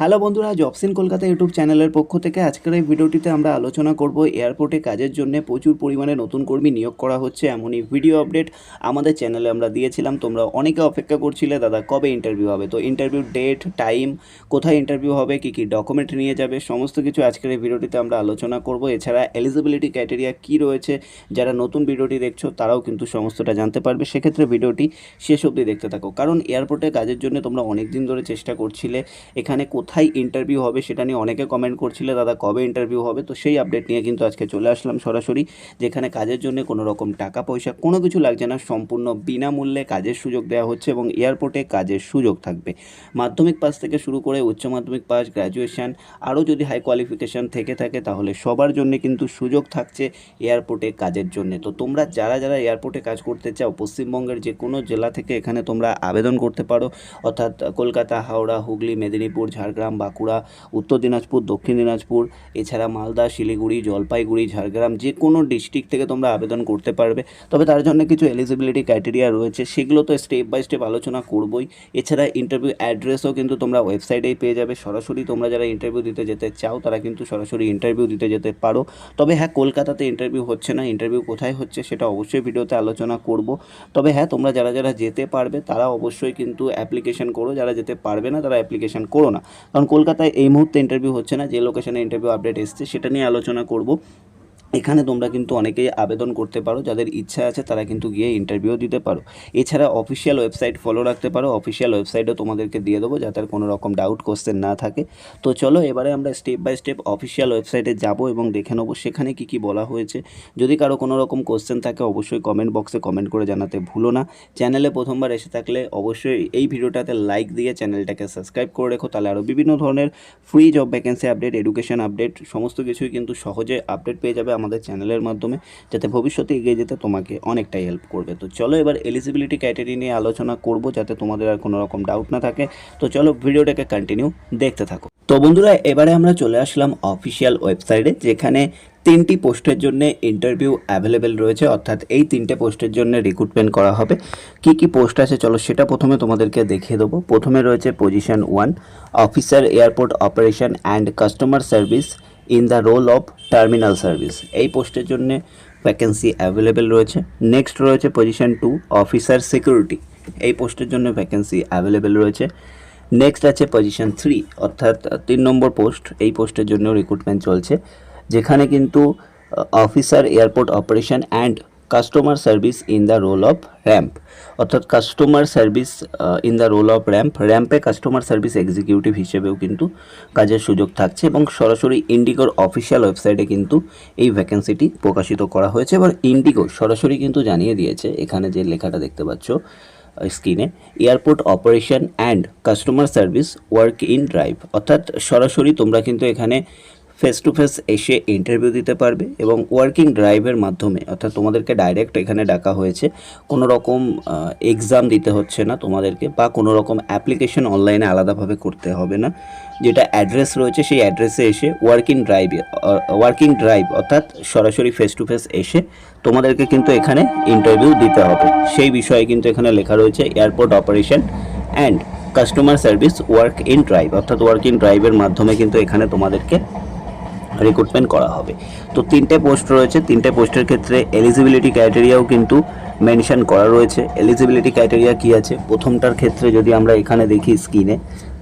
Hello বন্ধুরা, জবসিন Kolkata YouTube চ্যানেলের পক্ষ থেকে আজকের এই ভিডিওটিতে আমরা আলোচনা করব এয়ারপোর্টে কাজের জন্য প্রচুর পরিমাণে নতুন কর্মী নিয়োগ করা হচ্ছে এমনই ভিডিও আপডেট আমাদের চ্যানেলে আমরা দিয়েছিলাম। তোমরা অনেকে অপেক্ষা করছিলে, দাদা কবে ইন্টারভিউ হবে? তো ইন্টারভিউ ডেট টাইম কোথায় ইন্টারভিউ হবে, কী কী ডকুমেন্ট নিয়ে যাবে, সমস্ত কিছু আজকের এই ভিডিওটিতে আমরা আলোচনা করব। এছাড়া এলিজিবিলিটি ক্রাইটেরিয়া কী রয়েছে, যারা নতুন ভিডিওটি দেখছ তারাও কিন্তু সমস্তটা জানতে পারবে। সেক্ষেত্রে ভিডিওটি শেষ অবধি দেখতে থাকো। কারণ এয়ারপোর্টে কাজের জন্য তোমরা অনেক দিন ধরে চেষ্টা করছিলে, এখানে কোথায় ইন্টারভিউ হবে সেটা নিয়ে অনেকে কমেন্ট করছিলে, দাদা কবে ইন্টারভিউ হবে? তো সেই আপডেট নিয়ে কিন্তু আজকে চলে আসলাম সরাসরি, যেখানে কাজের জন্য কোনো রকম টাকা পয়সা কোনো কিছু লাগছে না, সম্পূর্ণ বিনামূল্যে কাজের সুযোগ দেওয়া হচ্ছে এবং এয়ারপোর্টে কাজের সুযোগ থাকবে। মাধ্যমিক পাস থেকে শুরু করে উচ্চ মাধ্যমিক পাস গ্র্যাজুয়েশান আরও যদি হাই কোয়ালিফিকেশান থেকে থাকে তাহলে সবার জন্য কিন্তু সুযোগ থাকছে এয়ারপোর্টে কাজের জন্য। তো তোমরা যারা যারা এয়ারপোর্টে কাজ করতে চাও, পশ্চিমবঙ্গের যে কোনো জেলা থেকে এখানে তোমরা আবেদন করতে পারো। অর্থাৎ কলকাতা, হাওড়া, হুগলি, মেদিনীপুর ঝাড়গ্রাম, বাঁকুড়া, উত্তর দিনাজপুর, দক্ষিণ দিনাজপুর, এছাড়া মালদা, শিলিগুড়ি, জলপাইগুড়ি, ঝাড়গ্রাম যে কোনো ডিস্ট্রিক্ট থেকে তোমরা আবেদন করতে পারবে। তবে তার জন্য কিছু এলিজিবিলিটি ক্রাইটেরিয়া রয়েছে, সেগুলো তো স্টেপ বাই স্টেপ আলোচনা করবই। এছাড়া ইন্টারভিউ অ্যাড্রেসও কিন্তু তোমরা ওয়েবসাইটেই পেয়ে যাবে। সরাসরি তোমরা যারা ইন্টারভিউ দিতে যেতে চাও, তারা কিন্তু সরাসরি ইন্টারভিউ দিতে যেতে পারো। তবে হ্যাঁ কলকাতাতে ইন্টারভিউ হচ্ছে না ইন্টারভিউ কোথায় হচ্ছে সেটা অবশ্যই ভিডিওতে আলোচনা করব। তবে হ্যাঁ তোমরা যারা যারা যেতে পারবে, তারা অবশ্যই কিন্তু অ্যাপ্লিকেশন করো। যারা যেতে পারবে না, তারা অ্যাপ্লিকেশন করো না। কারণ কলকাতায় এই মুহূর্তে ইন্টারভিউ হচ্ছে না, যে লোকেশনে ইন্টারভিউ আপডেট এসছে, সেটা নিয়ে আলোচনা করব। এখানে তোমরা কিন্তু অনেকেই আবেদন করতে পারো, যাদের ইচ্ছা আছে তারা কিন্তু গিয়ে ইন্টারভিউ দিতে পারো। এছাড়া অফিসিয়াল ওয়েবসাইট ফলো রাখতে পারো অফিসিয়াল ওয়েবসাইটও তোমাদেরকে দিয়ে দেবো যাতে কোনো রকম ডাউট কোশ্চেন না থাকে। তো চলো এবারে আমরা স্টেপ বাই স্টেপ অফিসিয়াল ওয়েবসাইটে যাব এবং দেখে নেব সেখানে কি কি বলা হয়েছে। যদি কারও কোনো রকম কোশ্চেন থাকে অবশ্যই কমেন্ট বক্সে কমেন্ট করে জানাতে ভুলো না। চ্যানেলে প্রথমবার এসে থাকলে অবশ্যই এই ভিডিওটাতে লাইক দিয়ে চ্যানেলটাকে সাবস্ক্রাইব করে রেখো। তাহলে আরও বিভিন্ন ধরনের free job vacancy update education update সমস্ত কিছুই কিন্তু সহজে আপডেট পেয়ে যাবে আমাদের চ্যানেলের মাধ্যমে, যাতে ভবিষ্যতে এগিয়ে যেতে তোমাকে অনেকটাই হেল্প করবে। তো চলো এবার এলিজিবিলিটি ক্রাইটেরিয়া নিয়ে আলোচনা করব, যাতে তোমাদের আর কোনো রকম ডাউট না থাকে। তো চলো ভিডিওটাকে কন্টিনিউ দেখতে থাকো। তো বন্ধুরা, এবারে আমরা চলে আসলাম অফিসিয়াল ওয়েবসাইটে যেখানে তিনটি পোস্টের জন্য ইন্টারভিউ অ্যাভেলেবেল রয়েছে। অর্থাৎ এই তিনটে পোস্টের জন্য রিক্রুটমেন্ট করা হবে। কি কি পোস্ট আছে, চলো সেটা প্রথমে তোমাদেরকে দেখিয়ে দেবো। প্রথমে রয়েছে position one officer airport operation and customer service in the role of terminal service এই পোস্টের জন্য ভ্যাকেন্সি অ্যাভেলেবেল রয়েছে। নেক্সট রয়েছে পজিশন টু অফিসার সিকিউরিটি এই পোস্টের জন্য ভ্যাকেন্সি অ্যাভেলেবেল রয়েছে। নেক্সট আছে পজিশন থ্রি অর্থাৎ তিন নম্বর পোস্ট। এই পোস্টের জন্য রিক্রুটমেন্ট চলছে। যেখানে কিন্তু officer airport operation and customer service in the role of ramp অর্থাৎ customer service in the role of ramp র্যাম্পে customer service executive হিসেবেও কিন্তু কাজের সুযোগ থাকছে এবং সরাসরি ইন্ডিগোর অফিসিয়াল ওয়েবসাইটে কিন্তু এই ভ্যাকেন্সিটি প্রকাশিত করা হয়েছে এবং ইন্ডিগো সরাসরি কিন্তু জানিয়ে দিয়েছে, এখানে যে লেখাটা দেখতে পাচ্ছ স্ক্রিনে airport operation and customer service walk in drive অর্থাৎ সরাসরি তোমরা কিন্তু এখানে ফেস টু ফেস এসে ইন্টারভিউ দিতে পারবে এবং ওয়ার্কিং ড্রাইভের মাধ্যমে, অর্থাৎ তোমাদেরকে ডাইরেক্ট এখানে ডাকা হয়েছে কোনো রকম এক্সাম দিতে হচ্ছে না তোমাদেরকে বা কোনো রকম অ্যাপ্লিকেশন অনলাইনে আলাদাভাবে করতে হবে না। যেটা অ্যাড্রেস রয়েছে সেই অ্যাড্রেসে এসে ওয়ার্কিং ড্রাইভ ওয়ার্কিং ড্রাইভ অর্থাৎ সরাসরি ফেস টু ফেস এসে তোমাদেরকে কিন্তু এখানে ইন্টারভিউ দিতে হবে। সেই বিষয়ে কিন্তু এখানে লেখা রয়েছে airport operation and customer service walk in drive অর্থাৎ ওয়ার্ক ড্রাইভের মাধ্যমে কিন্তু এখানে তোমাদেরকে রিক্রুটমেন্ট করা হবে। তো তিনটে পোস্ট রয়েছে। তিনটে পোস্টের ক্ষেত্রে এলিজিবিলিটি ক্রাইটেরিয়াও কিন্তু মেনশন করা রয়েছে। এলিজিবিলিটি ক্রাইটেরিয়া কী আছে? প্রথমটার ক্ষেত্রে যদি আমরা এখানে দেখি স্ক্রিনে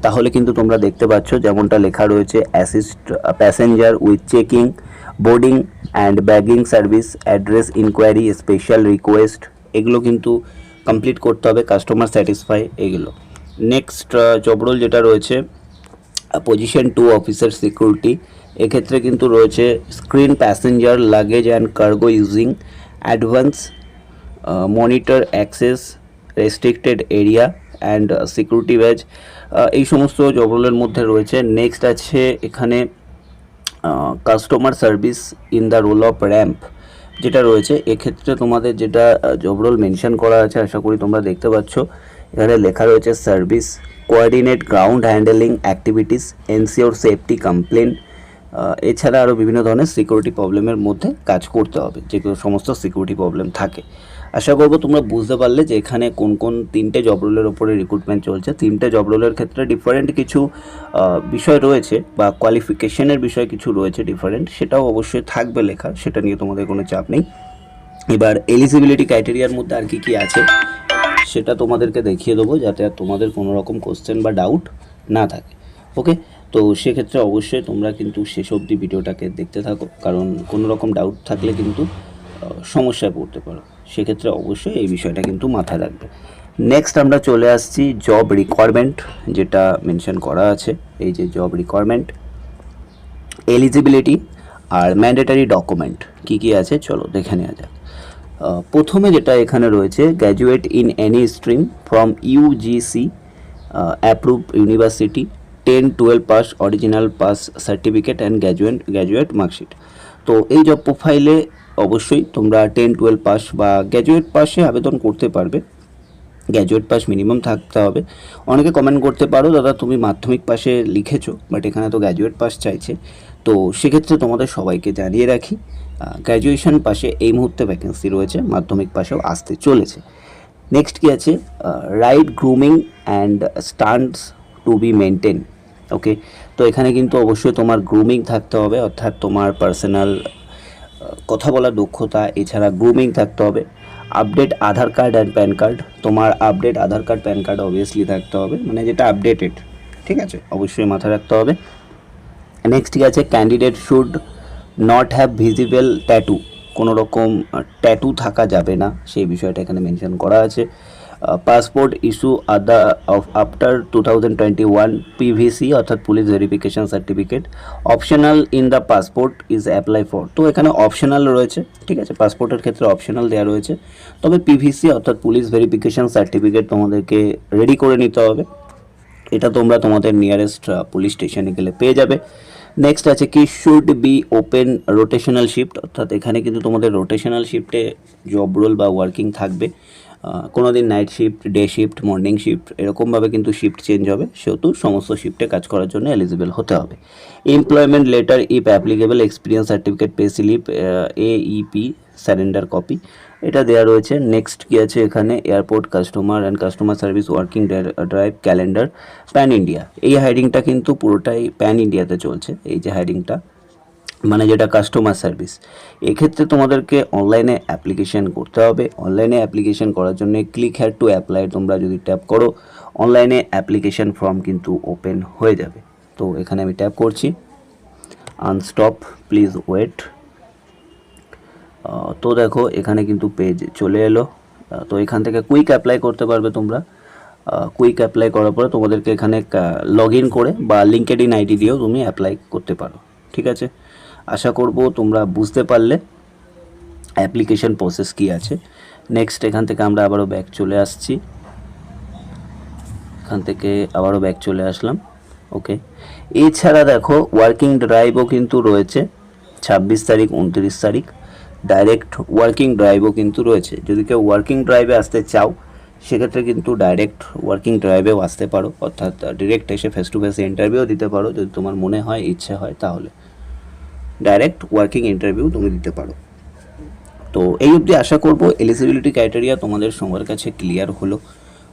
তাহলে কিন্তু তোমরা দেখতে পাচ্ছ যেমনটা লেখা রয়েছে assist passenger with checking boarding and bagging service address inquiry special request এগুলো কিন্তু কমপ্লিট করতে হবে কাস্টমার স্যাটিসফাই এগুলো। নেক্সট জবরোল যেটা রয়েছে পজিশন টু অফিসার সিকিউরিটি এক্ষেত্রে কিন্তু রয়েছে screen passenger luggage and cargo using advance monitor access restricted area and security badge এই সমস্ত জবরোলের মধ্যে রয়েছে। নেক্সট আছে এখানে customer service in the role of ramp যেটা রয়েছে। এক্ষেত্রে তোমাদের যেটা জবরোল মেনশন করা আছে, আশা করি তোমরা দেখতে পাচ্ছ। এখানে লেখা রয়েছে service coordinate ground handling activities ensure safety complain এছাড়া আরও বিভিন্ন ধরনের সিকিউরিটি প্রবলেমের মধ্যে কাজ করতে হবে যেগুলো সমস্ত সিকিউরিটি প্রবলেম থাকে। আশা করব তোমরা বুঝতে পারলে যে এখানে কোন কোন তিনটে জব রোলের ওপরে রিক্রুটমেন্ট চলছে। তিনটে জব রোলের ক্ষেত্রে ডিফারেন্ট কিছু বিষয় রয়েছে বা কোয়ালিফিকেশনের বিষয় কিছু রয়েছে ডিফারেন্ট সেটাও অবশ্যই থাকবে লেখা সেটা নিয়ে তোমাদের কোনো চাপ নেই। এবার এলিজিবিলিটি ক্রাইটেরিয়ার মধ্যে আর কি কি আছে, সেটা তোমাদেরকে দেখিয়ে দেবো যাতে আর তোমাদের কোনো রকম কোশ্চেন বা ডাউট না থাকে। ওকে তো সেক্ষেত্রে অবশ্যই তোমরা কিন্তু শেষ অবধি ভিডিওটাকে দেখতে থাকো, কারণ কোনো রকম ডাউট থাকলে কিন্তু সমস্যায় পড়তে পারো। সেক্ষেত্রে অবশ্যই এই বিষয়টা কিন্তু মাথায় রাখবে। নেক্সট আমরা চলে আসছি জব রিকোয়ারমেন্ট যেটা মেনশন করা আছে। এই যে জব রিকোয়ারমেন্ট এলিজিবিলিটি আর ম্যান্ডেটারি ডকুমেন্ট কি কি আছে? চলো দেখে নেওয়া যাক। প্রথমে যেটা এখানে রয়েছে graduate in any stream from UGC approve university ten, twelve pass original pass certificate and graduate graduate marksheet তো এই জব প্রোফাইলে অবশ্যই তোমরা টেন, টুয়েলভ পাস বা গ্র্যাজুয়েট পাসে আবেদন করতে পারবে। গ্র্যাজুয়েট পাস মিনিমাম থাকতে হবে। অনেকে কমেন্ট করতে পারো, দাদা, তুমি মাধ্যমিক পাশে লিখেছো বাট এখানে তো গ্র্যাজুয়েট পাস চাইছে। তো সেক্ষেত্রে তোমাদের সবাইকে জানিয়ে রাখি গ্র্যাজুয়েশন পাশে এই মুহূর্তে ভ্যাকেন্সি রয়েছে, মাধ্যমিক পাশেও আসতে চলেছে। নেক্সট কি আছে? Right grooming and standards to be maintain okay তো এখানে কিন্তু অবশ্যই তোমার গ্রুমিং থাকতে হবে, অর্থাৎ তোমার পার্সোনাল কথা বলার দক্ষতা, এছাড়া গ্রুমিং থাকতে হবে। Update Aadhaar card and PAN card তোমার update Aadhaar card PAN card obviously থাকতে হবে মানে যেটা আপডেটেড ঠিক আছে? অবশ্যই মাথায় রাখতে হবে। নেক্সট ঠিক আছে? Candidate should not have visible tattoo কোনো রকম ট্যাটু থাকা যাবে না, সেই বিষয়টা এখানে মেনশন করা আছে। পাসপোর্ট ইস্যু আদা of after two thousand twenty one PVC অর্থাৎ police verification certificate optional in the passport is apply for তো এখানে অপশনাল রয়েছে, ঠিক আছে? পাসপোর্টের ক্ষেত্রে অপশনাল দেওয়া রয়েছে। তবে পিভিসি অর্থাৎ পুলিশ ভেরিফিকেশন সার্টিফিকেট তোমাদেরকে রেডি করে নিতে হবে। এটা তোমরা তোমাদের নিয়ারেস্ট পুলিশ স্টেশনে গেলে পেয়ে যাবে। নেক্সট আছে, কি should be open rotational shift অর্থাৎ এখানে কিন্তু তোমাদের রোটেশনাল শিফটে জব রোল বা ওয়ার্কিং থাকবে। কোনো দিন night shift day shift morning shift এরকমভাবে কিন্তু শিফট চেঞ্জ হবে। সেহেতু সমস্ত শিফটে কাজ করার জন্য এলিজিবল হতে হবে। Employment letter if applicable experience certificate pay slip এইপি surrender copy এটা দেওয়া রয়েছে। নেক্সট কি আছে এখানে? Airport customer and customer service working drive calendar pan India এই হাইডিংটা কিন্তু পুরোটাই প্যান ইন্ডিয়াতে চলছে। এই যে হাইডিংটা মানে যেটা কাস্টমার সার্ভিস এক্ষেত্রে তোমাদেরকে অনলাইনে অ্যাপ্লিকেশন করতে হবে। অনলাইনে অ্যাপ্লিকেশন করার জন্য ক্লিক হ্যাড টু অ্যাপ্লাই তোমরা যদি ট্যাপ করো অনলাইনে অ্যাপ্লিকেশন ফর্ম কিন্তু ওপেন হয়ে যাবে। তো এখানে আমি ট্যাপ করছি। আনস্টপ প্লিজ ওয়েট তো দেখো, এখানে কিন্তু পেজ চলে এলো। তো এখান থেকে কুইক অ্যাপ্লাই করতে পারবে তোমরা। কুইক অ্যাপ্লাই করার পরে তোমাদেরকে এখানে লগ করে বা লিঙ্কেড ইন আইডি দিয়েও তুমি অ্যাপ্লাই করতে পারো। ঠিক আছে? আশা করব তোমরা বুঝতে পারলে। অ্যাপ্লিকেশন প্রসেস কি আছে। নেক্সট এখান থেকে আমরা আবারও ব্যাক চলে আসছি। এখান থেকে আবারও ব্যাক চলে আসলাম। ওকে এছাড়া দেখো ওয়ার্কিং ড্রাইভও কিন্তু রয়েছে। ছাব্বিশ তারিখ, উনত্রিশ তারিখ। ডাইরেক্ট ওয়ার্কিং ড্রাইভও কিন্তু রয়েছে। যদি কেউ ওয়ার্কিং ড্রাইভে আসতে চাও, সেক্ষেত্রে কিন্তু ডাইরেক্ট ওয়ার্কিং ড্রাইভেও আসতে পারো। অর্থাৎ ডিরেক্ট এসে ফেস টু ফেস ইন্টারভিউ দিতে পারো। যদি তোমার মনে হয়, ইচ্ছে হয়, তাহলে। ডাইরেক্ট ওয়ার্কিং ইন্টারভিউ তুমি দিতে পারো। তো এই অবধি আশা করব এলিজিবিলিটি ক্রাইটেরিয়া তোমাদের সবার কাছে ক্লিয়ার হলো।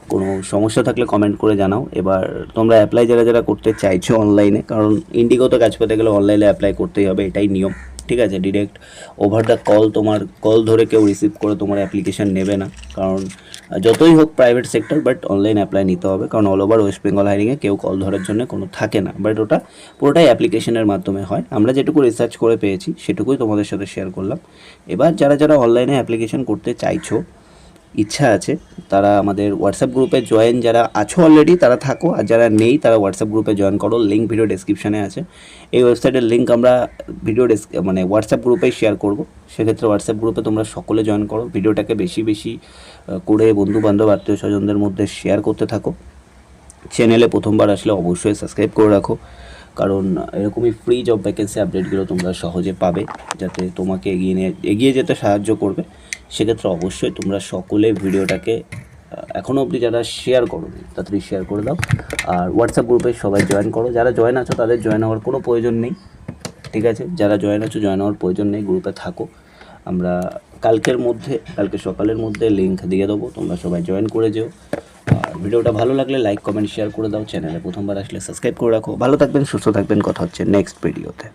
কোনো সমস্যা থাকলে কমেন্ট করে জানাও। এবার তোমরা অ্যাপ্লাই যারা যারা করতে চাইছো অনলাইনে কারণ ইন্ডিগোতে কাজ পেতে গেলে অনলাইনে অ্যাপ্লাই করতেই হবে, এটাই নিয়ম। ঠিক আছে? ডিরেক্ট ওভার দ্য কল তোমার কল ধরে কেউ রিসিভ করে তোমার অ্যাপ্লিকেশন নেবে না। কারণ যতই হোক private sector but online apply নিতে হবে। কারণ অল ওভার ওয়েস্ট বেঙ্গল হাইরিংয়ে কেউ কল ধরার জন্য কোনো থাকে না। বাট ওটা পুরোটাই অ্যাপ্লিকেশনের মাধ্যমে হয়। আমরা যেটুকু রিসার্চ করে পেয়েছি, সেটুকুই তোমাদের সাথে শেয়ার করলাম। এবার যারা যারা অনলাইনে অ্যাপ্লিকেশন করতে চাইছো ইচ্ছা আছে, তারা আমাদের হোয়াটসঅ্যাপ গ্রুপে জয়েন যারা আছো অলরেডি তারা থাকো। আর যারা নেই, তারা হোয়াটসঅ্যাপ গ্রুপে জয়েন করো। লিঙ্ক ভিডিও ডেসক্রিপশনে আছে। এই ওয়েবসাইটের লিঙ্ক আমরা ভিডিও ডেস মানে হোয়াটসঅ্যাপ গ্রুপেই শেয়ার করব। সেক্ষেত্রে হোয়াটসঅ্যাপ গ্রুপে তোমরা সকলে জয়েন করো। ভিডিওটাকে বেশি বেশি করে বন্ধু বান্ধব আত্মীয় স্বজনদের মধ্যে শেয়ার করতে থাকো। চ্যানেলে প্রথমবার আসলে অবশ্যই সাবস্ক্রাইব করে রাখো। কারণ এরকমই ফ্রি জব ভ্যাকেন্সি আপডেটগুলো তোমরা সহজে পাবে, যাতে তোমাকে এগিয়ে নিয়ে, এগিয়ে যেতে সাহায্য করবে। সেক্ষেত্রে অবশ্যই তোমরা সকলে ভিডিওটাকে এখনও অবধি যারা শেয়ার করো তাড়াতাড়ি শেয়ার করে দাও। আর হোয়াটসঅ্যাপ গ্রুপে সবাই জয়েন করো। যারা জয়েন আছো, তাদের জয়েন হওয়ার কোনো প্রয়োজন নেই, ঠিক আছে? যারা জয়েন আছো জয়েন হওয়ার প্রয়োজন নেই গ্রুপে থাকো। আমরা কালকের মধ্যে, কালকে সকালের মধ্যে লিঙ্ক দিয়ে দেবো, তোমরা সবাই জয়েন করে যেও। ভিডিওটা ভালো লাগলে লাইক কমেন্ট শেয়ার করে দাও চ্যানেলে প্রথমবার আসলে সাবস্ক্রাইব করে রাখো। ভালো থাকবেন, সুস্থ থাকবেন। কথা হচ্ছে নেক্সট ভিডিওতে